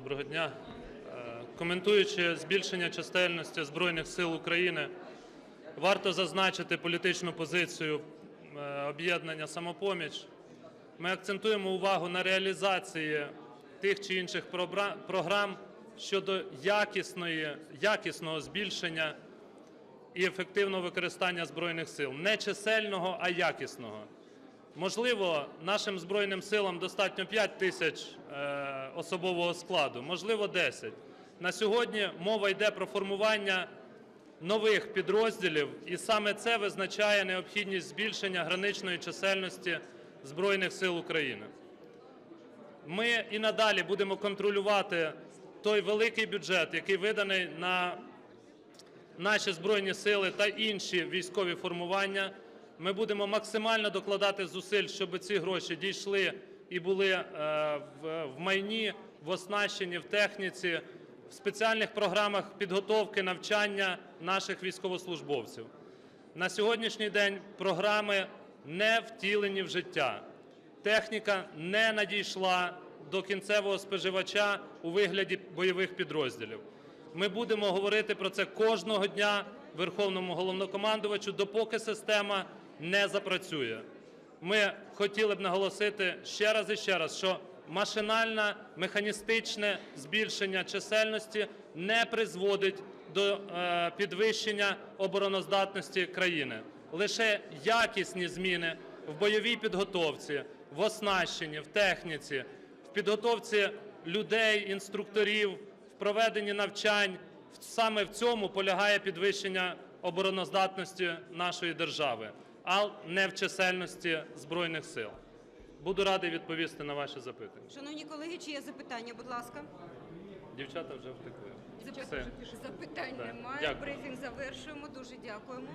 Доброго дня. Е, Коментуючи збільшення чисельності Збройних сил України, варто зазначити політичну позицію е, об'єднання «Самопоміч». Ми акцентуємо увагу на реалізації тих чи інших програм щодо якісної, якісного збільшення і ефективного використання Збройних сил. Не чисельного, а якісного. Можливо, нашим Збройним силам достатньо 5 тисяч е, особового складу, можливо, 10. На сьогодні мова йде про формування нових підрозділів, і саме це визначає необхідність збільшення граничної чисельності Збройних сил України. Ми і надалі будемо контролювати той великий бюджет, який виданий на наші Збройні сили та інші військові формування. Ми будемо максимально докладати зусиль, щоб ці гроші дійшли і були е, в майні, в оснащенні, в техніці, в спеціальних програмах підготовки навчання наших військовослужбовців. На сьогоднішній день програми не втілені в життя. Техніка не надійшла до кінцевого споживача у вигляді бойових підрозділів. Ми будемо говорити про це кожного дня Верховному головнокомандувачу, допоки система не запрацює. Ми хотіли б наголосити ще раз і ще раз, що машинальне механістичне збільшення чисельності не призводить до е, підвищення обороноздатності країни. Лише якісні зміни в бойовій підготовці, в оснащенні, в техніці, в підготовці людей, інструкторів, в проведенні навчань. Саме в цьому полягає підвищення обороноздатності нашої держави, а не в чисельності Збройних сил. Буду радий відповісти на ваші запитання. Шановні колеги, чи є запитання, будь ласка? Дівчата вже втекли. Запит-. Запитань Так, немає. дякую. Брифінг завершуємо. Дуже дякуємо.